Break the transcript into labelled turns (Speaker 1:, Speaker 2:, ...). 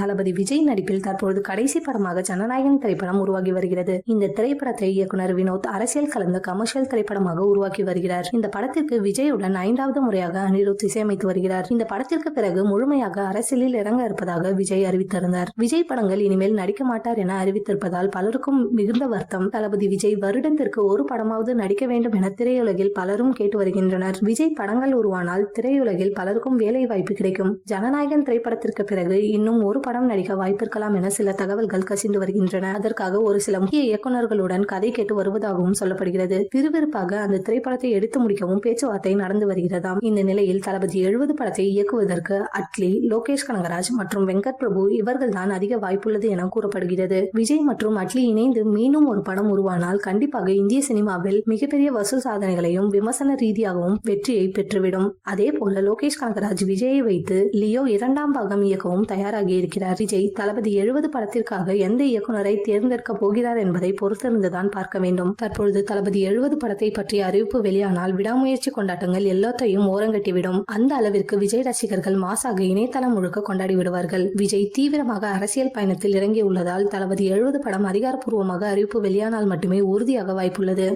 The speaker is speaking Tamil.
Speaker 1: தளபதி
Speaker 2: விஜய் நடிப்பில் தற்பொழுது கடைசி படமாக ஜனநாயகன் திரைப்படம் உருவாகி வருகிறது இந்த திரைப்படத்தை இயக்குனர் வினோத் அரசியல் கலந்த கமர்ஷியல் திரைப்படமாக உருவாக்கி வருகிறார் இந்த படத்திற்கு விஜயுடன் ஐந்தாவது முறையாக அனிருத் இசையமைத்து வருகிறார் இந்த படத்திற்கு பிறகு முழுமையாக அரசியலில் இறங்க இருப்பதாக விஜய் அறிவித்திருந்தார் விஜய் படங்கள் இனிமேல் நடிக்க மாட்டார் என அறிவித்திருப்பதால் பலருக்கும் மிகுந்த வருத்தம் தளபதி விஜய் வருடத்திற்கு ஒரு படமாவது நடிக்க வேண்டும் என திரையுலகில் பலரும் கேட்டு வருகின்றனர் விஜய் படங்கள் உருவானால் திரையுலகில் பலருக்கும் வேலை வாய்ப்பு கிடைக்கும் ஜனநாயகன் திரைப்படத்திற்கு பிறகு இன்னும் ஒரு படம் நடிக்க வாய்ப்பிருக்கலாம் என சில தகவல்கள் கசிந்து வருகின்றன அதற்காக ஒரு சில முக்கிய இயக்குநர்களுடன் கதை கேட்டு வருவதாகவும் சொல்லப்படுகிறது விறுவிறுப்பாக அந்த திரைப்படத்தை எடுத்து முடிக்கவும் பேச்சுவார்த்தை நடந்து வருகிறதாம் இந்த நிலையில் தளபதி எழுபது படத்தை இயக்குவதற்கு அட்லி லோகேஷ் கனகராஜ் மற்றும் வெங்கட் பிரபு இவர்கள் தான் அதிக வாய்ப்புள்ளது என கூறப்படுகிறது விஜய் மற்றும் அட்லி இணைந்து மீண்டும் ஒரு படம் உருவானால் கண்டிப்பாக இந்திய சினிமாவில் மிகப்பெரிய வசூல் சாதனைகளையும் விமர்சன ரீதியாகவும் வெற்றியை பெற்றுவிடும் அதே போல லோகேஷ் கனகராஜ் விஜயை வைத்து லியோ இரண்டாம் பாகம் இயக்கவும் தயாராகி இருக்கிறார் விஜய் தளபதி எழுபது படத்திற்காக எந்த இயக்குநரை தேர்ந்தெடுக்க போகிறார் என்பதை பொறுத்திருந்துதான் பார்க்க வேண்டும் தற்பொழுது தளபதி எழுபது படத்தை பற்றிய அறிவிப்பு வெளியானால் விடாமுயற்சி கொண்டாட்டங்கள் எல்லாத்தையும் ஓரங்கட்டிவிடும் அந்த அளவிற்கு விஜய் ரசிகர்கள் மாசாக இணையதளம் முழுக்க கொண்டாடி விடுவார்கள் விஜய் தீவிரமாக அரசியல் பயணத்தில் இறங்கியுள்ளதால் தளபதி எழுபது படம் அதிகாரப்பூர்வமாக அறிவிப்பு வெளியானால் மட்டுமே உறுதியாக
Speaker 1: வாய்ப்புள்ளது